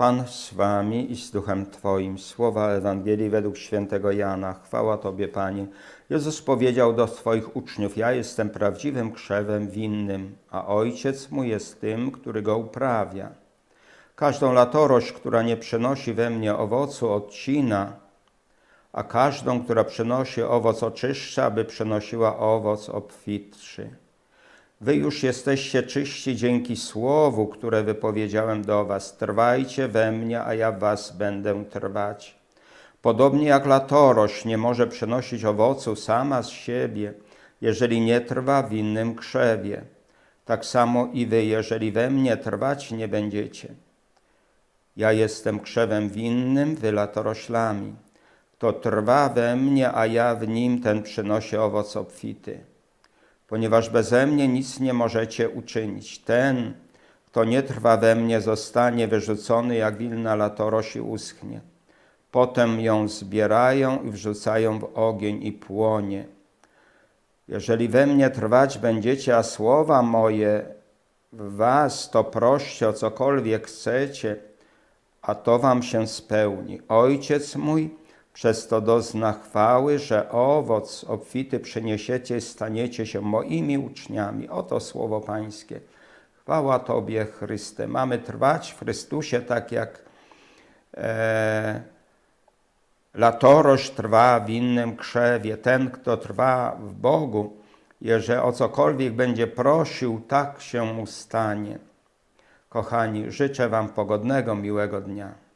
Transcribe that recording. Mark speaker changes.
Speaker 1: Pan z wami i z duchem Twoim. Słowa Ewangelii według świętego Jana. Chwała Tobie, Panie. Jezus powiedział do swoich uczniów: Ja jestem prawdziwym krzewem winnym, a Ojciec mój jest tym, który go uprawia. Każdą latorość, która nie przynosi we mnie owocu, odcina, a każdą, która przynosi owoc, oczyszcza, aby przynosiła owoc obfitszy. Wy już jesteście czyści dzięki słowu, które wypowiedziałem do was. Trwajcie we mnie, a ja was będę trwać. Podobnie jak latorość nie może przynosić owocu sama z siebie, jeżeli nie trwa w innym krzewie. Tak samo i wy, jeżeli we mnie trwać nie będziecie. Ja jestem krzewem winnym, wy latoroślami. To trwa we mnie, a ja w nim, ten przynosi owoc obfity ponieważ beze mnie nic nie możecie uczynić. Ten, kto nie trwa we mnie, zostanie wyrzucony jak wilna latorość i uschnie. Potem ją zbierają i wrzucają w ogień i płonie. Jeżeli we mnie trwać będziecie, a słowa moje w was, to proście o cokolwiek chcecie, a to wam się spełni. Ojciec mój przez to dozna chwały, że owoc obfity przyniesiecie i staniecie się moimi uczniami. Oto słowo Pańskie. Chwała Tobie, Chryste. Mamy trwać w Chrystusie tak jak e, trwa w innym krzewie. Ten, kto trwa w Bogu, jeżeli o cokolwiek będzie prosił, tak się mu stanie. Kochani, życzę Wam pogodnego, miłego dnia.